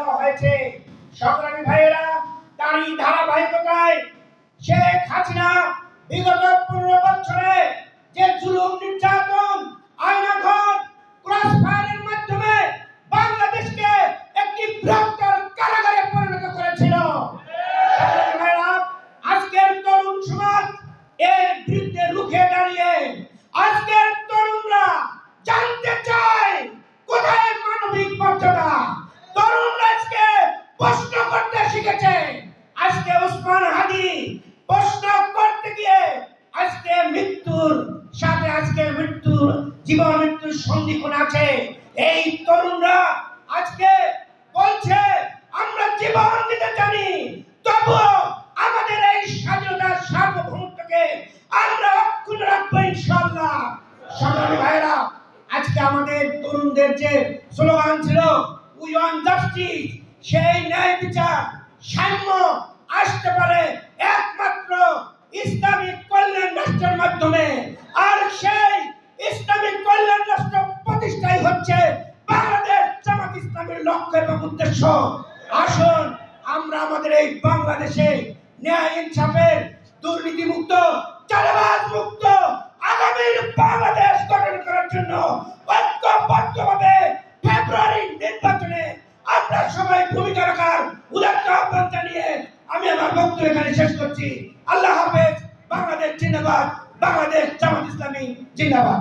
দেওয়া হয়েছে। সংগ্রামী ভাইয়েরা, তারই ধারাবাহিকতায় শেখ হাসিনা বিগত পনেরো বছরে যে জুলুম নির্যাতন ক্রস ফায়ারের মাধ্যমে বাংলাদেশকে একটি বৃহত্তর কারাগারে পরিণত করেছিল। আজকের তরুণ সমাজ এর বিরুদ্ধে রুখে দাঁড়িয়ে, আজকের প্রশ্ন করতে শিখেছে। আজকে উসমান হাদি প্রশ্ন করতে গিয়ে আজকে মৃত্যুর সাথে আজকে মৃত্যুর, জীবন মৃত্যুর সন্ধিক্ষণ আছে। এই তরুণরা আজকে বলছে, আমরা জীবন দিতে জানি, তবুও আমাদের এই স্বাধীনতার সার্বভৌমত্বকে আমরা অক্ষুণ্ণ রাখব ইনশাল্লাহ সংগ্রামী ভাইরা আজকে আমাদের তরুণদের যে স্লোগান ছিল উই ওয়ান জাস্টিস সেই ন্যায় বিচার সাম্য আসতে পারে একমাত্র ইসলামিক কল্যাণ রাষ্ট্রের মাধ্যমে। আর সেই ইসলামিক কল্যাণ রাষ্ট্র প্রতিষ্ঠাই হচ্ছে বাংলাদেশ জামাত ইসলামের লক্ষ্য এবং উদ্দেশ্য। আসুন, আমরা আমাদের এই বাংলাদেশে ন্যায় ইনসাফের দুর্নীতি মুক্ত চালাবাজ মুক্ত সবাই ভূমিকা রাখার উদাত্ত আহ্বান জানিয়ে আমি আমার বক্তব্য এখানে শেষ করছি। আল্লাহ হাফেজ, বাংলাদেশ জিন্দাবাদ, বাংলাদেশ জামাত ইসলামী জিন্দাবাদ।